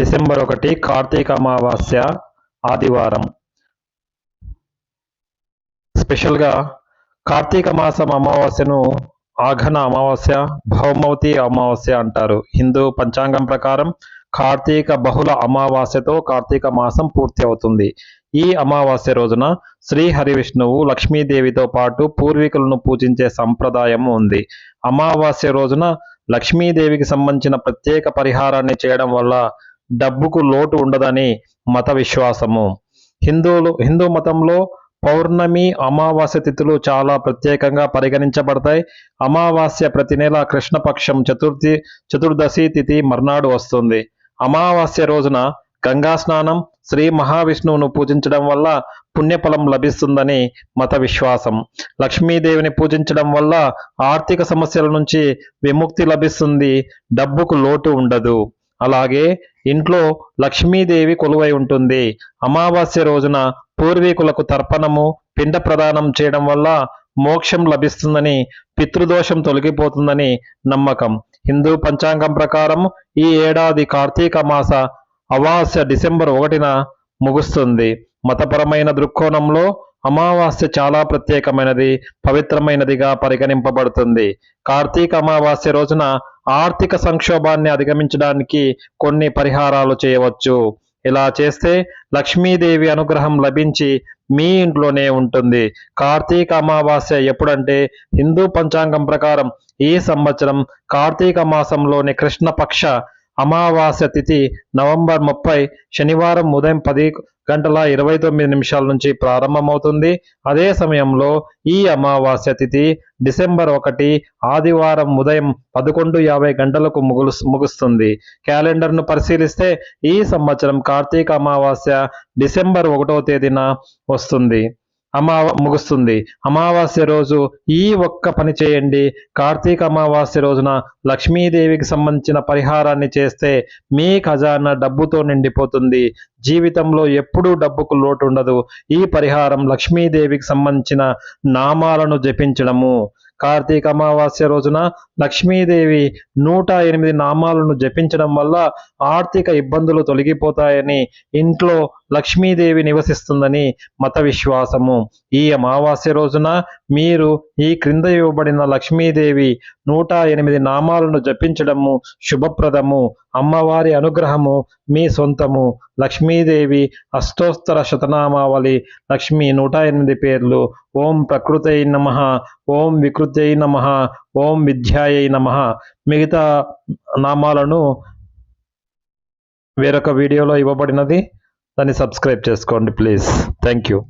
December ఒకటి కార్తీక అమావాస్య ఆదివారం. స్పెషల్గా కార్తీక మాసం అమావాస్యను ఆఘన అమావాస్య భౌమవతి అమావాస్య అంటారు. హిందూ పంచాంగం ప్రకారం కార్తీక బహుళ అమావాస్యతో కార్తీక మాసం పూర్తి అవుతుంది. ఈ అమావాస్య రోజున శ్రీ హరివిష్ణువు లక్ష్మీదేవితో పాటు పూర్వీకులను పూజించే సంప్రదాయం ఉంది. అమావాస్య రోజున లక్ష్మీదేవికి సంబంధించిన ప్రత్యేక పరిహారాన్ని చేయడం వల్ల డబ్బుకు లోటు ఉండదని మత విశ్వాసము. హిందువులు హిందూ మతంలో పౌర్ణమి అమావాస్య తిథులు చాలా ప్రత్యేకంగా పరిగణించబడతాయి. అమావాస్య ప్రతి నెల కృష్ణపక్షం చతుర్థి చతుర్దశి తిథి మర్నాడు వస్తుంది. అమావాస్య రోజున గంగా స్నానం శ్రీ మహావిష్ణువును పూజించడం వల్ల పుణ్యఫలం లభిస్తుందని మత విశ్వాసం. లక్ష్మీదేవిని పూజించడం వల్ల ఆర్థిక సమస్యల నుంచి విముక్తి లభిస్తుంది డబ్బుకు లోటు ఉండదు. అలాగే ఇంట్లో లక్ష్మీదేవి కొలువై ఉంటుంది. అమావాస్య రోజున పూర్వీకులకు తర్పణము పిండ ప్రదానం చేయడం వల్ల మోక్షం లభిస్తుందని పితృదోషం తొలగిపోతుందని నమ్మకం. హిందూ పంచాంగం ప్రకారం ఈ ఏడాది కార్తీక మాస అమావాస్య డిసెంబర్ ఒకటిన ముగుస్తుంది. మతపరమైన దృక్కోణంలో అమావాస్య చాలా ప్రత్యేకమైనది పవిత్రమైనదిగా పరిగణింపబడుతుంది. కార్తీక అమావాస్య రోజున ఆర్థిక సంక్షోభాన్ని అధిగమించడానికి కొన్ని పరిహారాలు చేయవచ్చు. ఇలా చేస్తే లక్ష్మీదేవి అనుగ్రహం లభించి మీ ఇంట్లోనే ఉంటుంది. కార్తీక అమావాస్య ఎప్పుడంటే హిందూ పంచాంగం ప్రకారం ఈ సంవత్సరం కార్తీక మాసంలోని కృష్ణపక్ష అమావాస్య తిథి నవంబర్ ముప్పై శనివారం ఉదయం పది గంటల ఇరవై తొమ్మిది నిమిషాల నుంచి ప్రారంభమవుతుంది. అదే సమయంలో ఈ అమావాస్య తిథి డిసెంబర్ ఒకటి ఆదివారం ఉదయం పదకొండు యాభై గంటలకు ముగులు ముగుస్తుంది. క్యాలెండర్ను పరిశీలిస్తే ఈ సంవత్సరం కార్తీక అమావాస్య డిసెంబర్ ఒకటో తేదీన వస్తుంది. అమావ ముగుస్తుంది. అమావాస్య రోజు ఈ ఒక్క పని చేయండి. కార్తీక అమావాస్య రోజున లక్ష్మీదేవికి సంబంధించిన పరిహారాన్ని చేస్తే మీ ఖజానా డబ్బుతో నిండిపోతుంది. జీవితంలో ఎప్పుడూ డబ్బుకు లోటు ఉండదు ఈ పరిహారం లక్ష్మీదేవికి సంబంధించిన నామాలను జపించడము. కార్తీక అమావాస్య రోజున లక్ష్మీదేవి నూట ఎనిమిది నామాలను జపించడం వల్ల ఆర్థిక ఇబ్బందులు తొలగిపోతాయని ఇంట్లో లక్ష్మీదేవి నివసిస్తుందని మత విశ్వాసము. ఈ అమావాస్య రోజున మీరు ఈ క్రింద ఇవ్వబడిన లక్ష్మీదేవి నూట ఎనిమిది నామాలను జపించడము శుభప్రదము. అమ్మవారి అనుగ్రహము మీ సొంతము. లక్ష్మీదేవి అష్టోత్తర శతనామావళి. లక్ష్మి నూట ఎనిమిది పేర్లు. ఓం ప్రకృతై నమ. ఓం వికృతై నమ. ఓం విద్యాయై నమ. మిగతా నామాలను వేరొక వీడియోలో ఇవ్వబడినది. దాన్ని సబ్స్క్రైబ్ చేసుకోండి ప్లీజ్. Thank you.